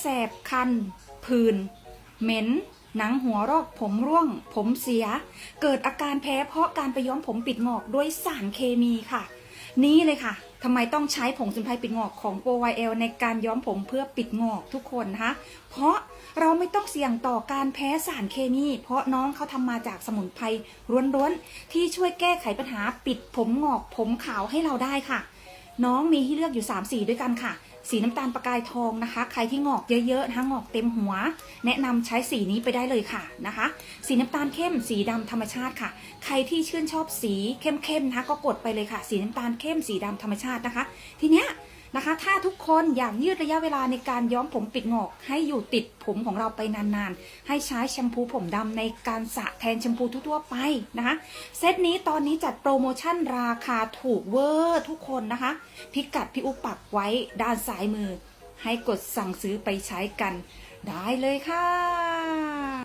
แสบคัน ผื่น เหม็น หนังหัวรอกผมร่วง ผมเสีย เกิดอาการแพ้เพราะการไปย้อมผมปิดงอกด้วยสารเคมีค่ะ นี่เลยค่ะทำไมต้องใช้ผงสมุนไพรปิดงอกของโปรไวเอลในการย้อมผมเพื่อปิดงอกทุกคนนะคะ เพราะเราไม่ต้องเสี่ยงต่อการแพ้สารเคมี เพราะน้องเขาทำมาจากสมุนไพรล้วนๆที่ช่วยแก้ไขปัญหาปิดผมงอกผมขาวให้เราได้ค่ะ น้องมีให้เลือกอยู่ 3 สีด้วยกันค่ะ สีน้ำตาลประกายทองนะคะ ใครที่งอกเยอะๆนะคะงอกเต็มหัว แนะนำใช้สีนี้ไปได้เลยค่ะนะคะ สีน้ำตาลเข้มสีดำธรรมชาติค่ะ ใครที่ชื่นชอบสีเข้มๆนะคะก็กดไปเลยค่ะ สีน้ำตาลเข้มสีดำธรรมชาตินะคะ ทีเนี้ย นะคะ ถ้าทุกคนอยากยืดระยะเวลาในการย้อมผมปิดงอก ให้อยู่ติดผมของเราไปนานๆ ให้ใช้แชมพูผมดำในการสระแทนแชมพูทั่วๆไปนะคะ เซตนี้ตอนนี้จัดโปรโมชั่นราคาถูกเวอร์ทุกคนนะคะ พิกัดพี่อุปปักไว้ด้านซ้ายมือ ให้กดสั่งซื้อไปใช้กัน ได้เลยค่ะ